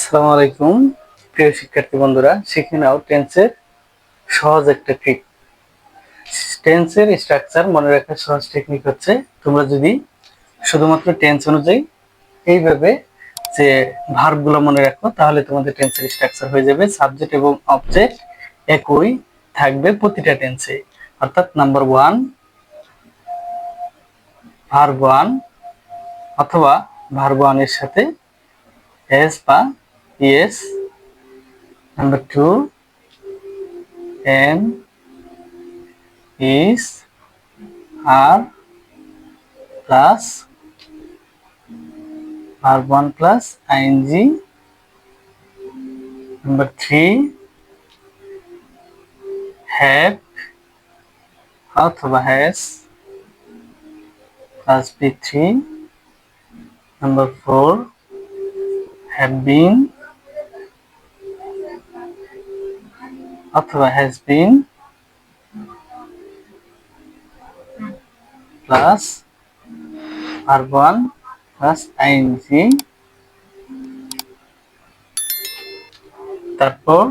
আসসালামু আলাইকুম। প্রিয় শিক্ষার্থী বন্ধুরা, শিখে নাও টেন্সের সহজ একটা ট্রিক টেন্সের স্ট্রাকচার মনে রাখার সহজ টেকনিক হচ্ছে, তোমরা যদি শুধুমাত্র টেন্স অনুযায়ী এইভাবে যে ভার্বগুলো মনে রাখো, তাহলে তোমাদের টেন্সের স্ট্রাকচার হয়ে যাবে সাবজেক্ট এবং অবজেক্ট একই থাকবে প্রতিটা টেন্সে অর্থাৎ নাম্বার ওয়ান ভার্ব ওয়ান অথবা ভার্ব ওয়ানের সাথে এস বা yes number two am is are plus verb one plus ING number three have অথবা has plus V three number four have been অথবা has been plus verb one plus ing তারপর